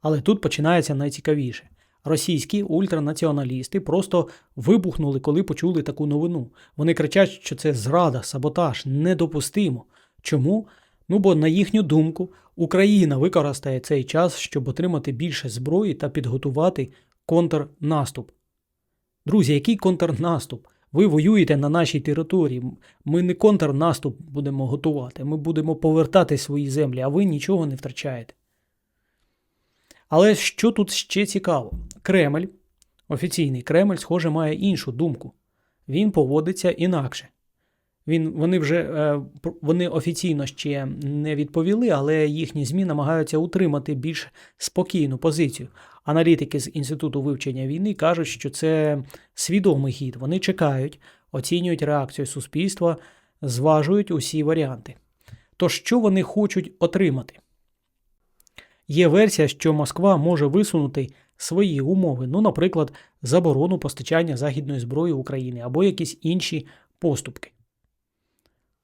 Але тут починається найцікавіше. Російські ультранаціоналісти просто вибухнули, коли почули таку новину. Вони кричать, що це зрада, саботаж, недопустимо. Чому? Ну бо, на їхню думку, Україна використає цей час, щоб отримати більше зброї та підготувати контрнаступ. Друзі, який контрнаступ? Ви воюєте на нашій території. Ми не контрнаступ будемо готувати, ми будемо повертати свої землі, а ви нічого не втрачаєте. Але що тут ще цікаво? Кремль, офіційний Кремль, схоже, має іншу думку. Він поводиться інакше. Він, вони вже е, вони офіційно ще не відповіли, але їхні ЗМІ намагаються утримати більш спокійну позицію. Аналітики з Інституту вивчення війни кажуть, що це свідомий хід. Вони чекають, оцінюють реакцію суспільства, зважують усі варіанти. То що вони хочуть отримати? Є версія, що Москва може висунути свої умови, ну, наприклад, заборону постачання західної зброї України або якісь інші поступки.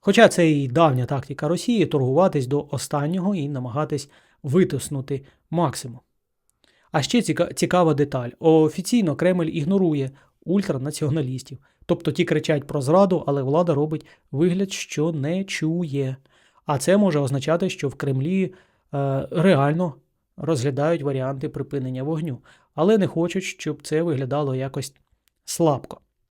Хоча це і давня тактика Росії торгуватись до останнього і намагатись витиснути максимум. А ще цікава деталь: офіційно Кремль ігнорує ультранаціоналістів. Тобто ті кричать про зраду, але влада робить вигляд, що не чує. А це може означати, що в Кремлі е, реально розглядають варіанти припинення вогню, але не хочуть, щоб це виглядало якось слабко.